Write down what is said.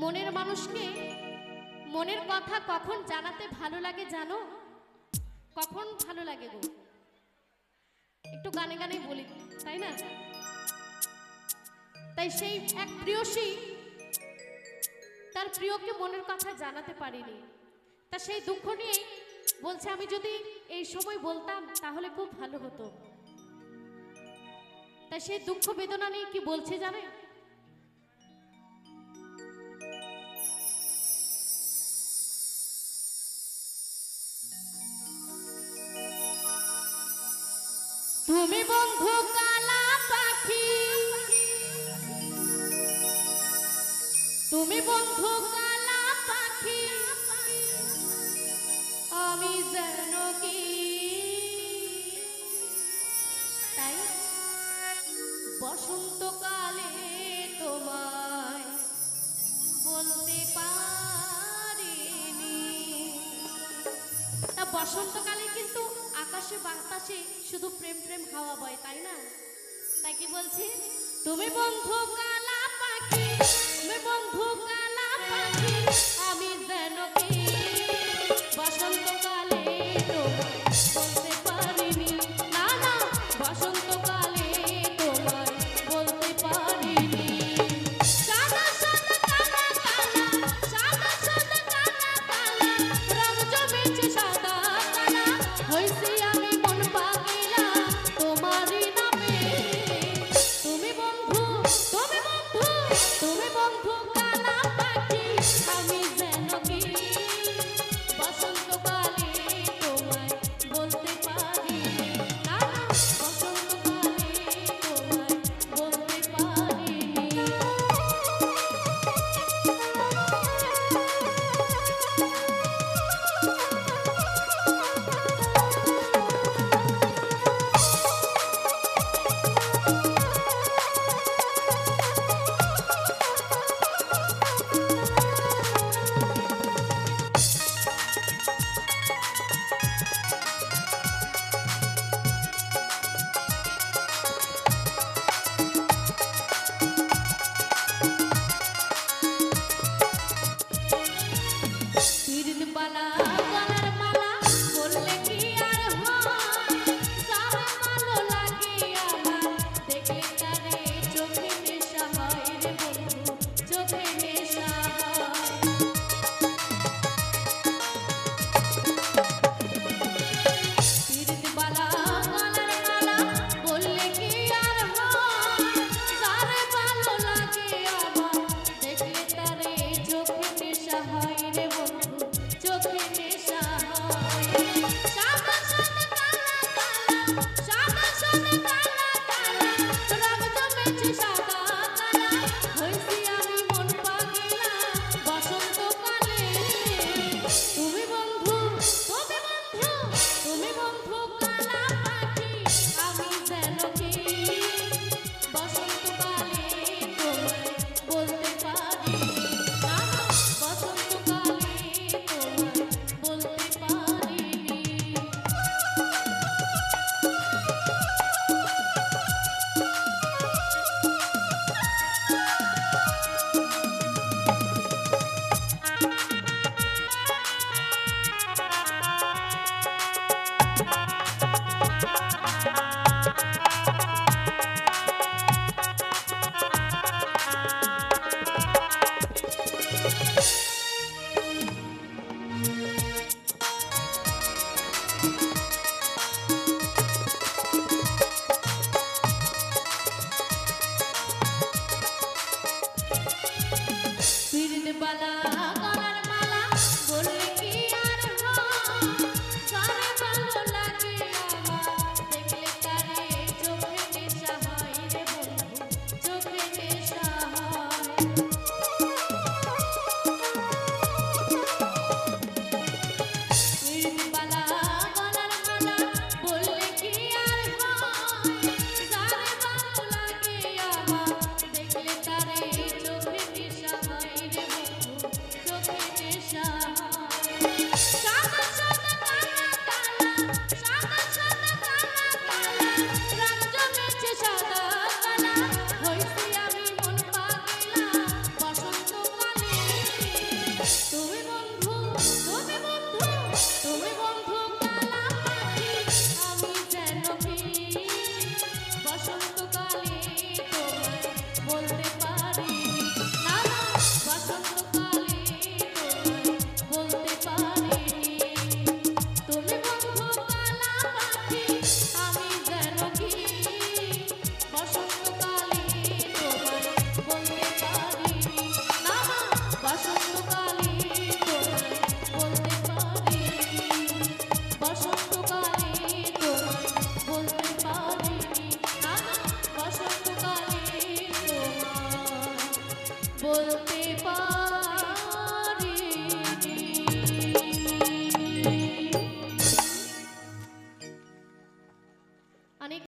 মনের মানুষকে মনের কথা কখন জানাতে ভালো লাগে জানো? কখন ভালো লাগে গো? একটু গানে গানে বলি, তাই না? তাই সেই এক প্রিয়সী তার প্রিয়কে মনের কথা জানাতে পারিনি। তা সেই দুঃখ নিয়ে বলছে, আমি যদি এই সময় বলতাম, তাহলে খুব ভালো হতো। তা সেই দুঃখ বেদনা নিয়ে কি বলছে জানে? তুমি বন্ধু কালা পাখি, আমি যেন কি? তাই বসন্তকালে তোমায় বলতে পারিনি। তা বসন্তকালে কিন্তু আকাশে বাতাসে শুধু প্রেম প্রেম, হাওয়া বয়, তাই না? তাই কি বলছি? তুমি বন্ধু কাল বন্ধু কালা পাখি। বালা Stop it! full of.